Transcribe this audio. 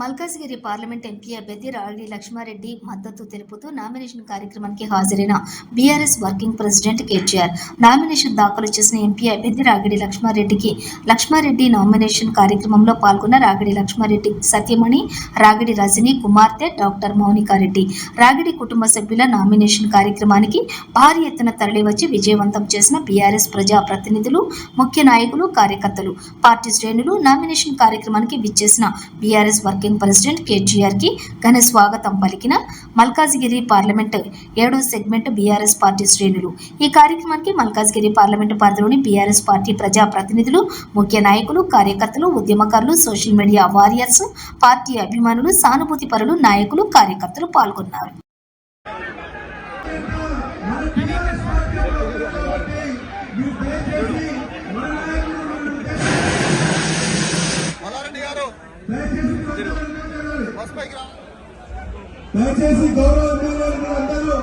Malkajgiri parliament MP అభ్యర్థి రాగిడి లక్ష్మారెడ్డి మద్దతు తెలుపుతూ నామినేషన్ కార్యక్రమానికి హాజరైన BRS working president KTR. Nomination దాఖలు చేసిన ఎంపీ అభ్యర్థి రాగిడి లక్ష్మారెడ్డికి లక్ష్మారెడ్డి నామినేషన్ కార్యక్రమంలో పాల్గొన్న రాగిడి లక్ష్మారెడ్డి సత్యమణి రాగిడి రజని కుమార్తె డాక్టర్ మౌనికారెడ్డి. రాగిడి కుటుంబ సభ్యుల నామినేషన్ కార్యక్రమానికి భారీ ఎత్తున తరలివచ్చి విజయవంతం చేసిన బీఆర్ఎస్ ప్రజా ప్రతినిధులు ముఖ్య నాయకులు కార్యకర్తలు. పార్టీ శ్రేణులు నామినేషన్ కార్యక్రమానికి విచ్చేసిన బీఆర్ఎస్ వర్కింగ్ ప్రెసిడెంట్ కేటీఆర్కి ఘన స్వాగతం పలికిన మల్కాజ్గిరి పార్లమెంట్ ఏడో సెగ్మెంట్ బీఆర్ఎస్ పార్టీ శ్రేణులు. ఈ కార్యక్రమానికి మల్కాజ్గిరి పార్లమెంట్ పరిధిలోని బీఆర్ఎస్ పార్టీ ప్రజా ప్రతినిధులు ముఖ్య నాయకులు కార్యకర్తలు ఉద్యమకారులు సోషల్ మీడియా వారియర్స్ పార్టీ అభిమానులు సానుభూతి పరులు నాయకులు కార్యకర్తలు పాల్గొన్నారు. దయచేసి గౌరవ ఎమ్మెల్యేలు అందరూ